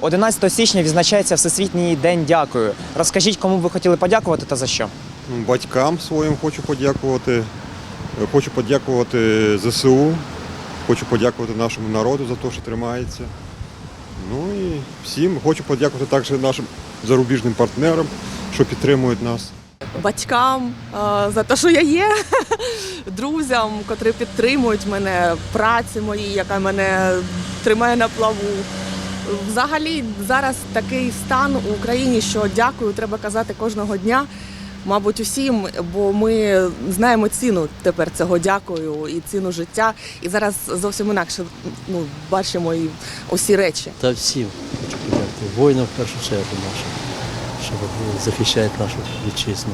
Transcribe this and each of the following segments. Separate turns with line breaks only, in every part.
11 січня відзначається Всесвітній день дякую. Розкажіть, кому б ви хотіли подякувати та за що?
Батькам своїм хочу подякувати. Е, Хочу подякувати ЗСУ, хочу подякувати нашому народу за те, що тримається. Ну і всім хочу подякувати також нашим зарубіжним партнерам, що підтримують нас.
батькам за те, що я є, друзям, котрі підтримують мене, праці моїй, яка мене тримає на плаву. Взагалі зараз такий стан у Україні, що дякую, треба казати кожного дня. Мабуть, усім, бо ми знаємо ціну тепер цього дякую і ціну життя. І зараз зовсім інакше ну, бачимо і усі речі.
Та всім подякувати. Воїнам в першу чергу нашим, що захищають нашу вітчизну.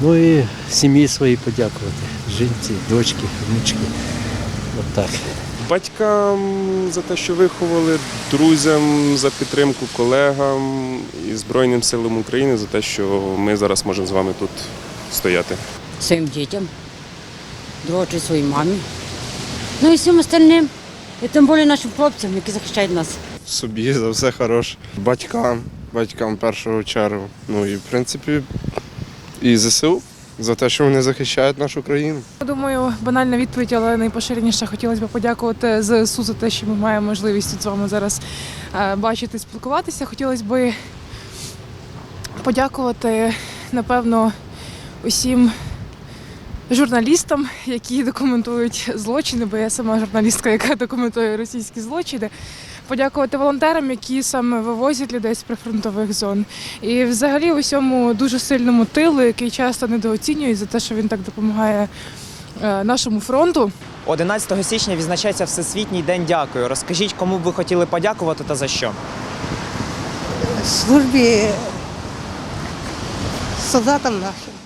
Ну і сім'ї своїй подякувати. Жінці, дочки, внучки. От так.
Батькам за те, що виховали, друзям за підтримку, колегам і Збройним силам України за те, що ми зараз можемо з вами тут стояти.
своїм дітям, другу своїй мамі. Ну і всім остальним, і тим більше нашим хлопцям, які захищають нас.
собі за все хороше. Батькам, батькам першу чергу. Ну і в принципі і ЗСУ за те, що вони захищають нашу країну.
Думаю, банальна відповідь, але найпоширеніше хотілося б подякувати ЗСУ за те, що ми маємо можливість тут з вами зараз е, бачити, спілкуватися. Хотілося б подякувати, напевно, усім журналістам, які документують злочини, бо я сама журналістка, яка документує російські злочини. Подякувати волонтерам, які саме вивозять людей з прифронтових зон. І взагалі усьому дуже сильному тилу, який часто недооцінюють за те, що він так допомагає е, нашому фронту.
11 січня відзначається Всесвітній день дякую. Розкажіть, кому б ви хотіли подякувати та за що?
службі солдатам нашим.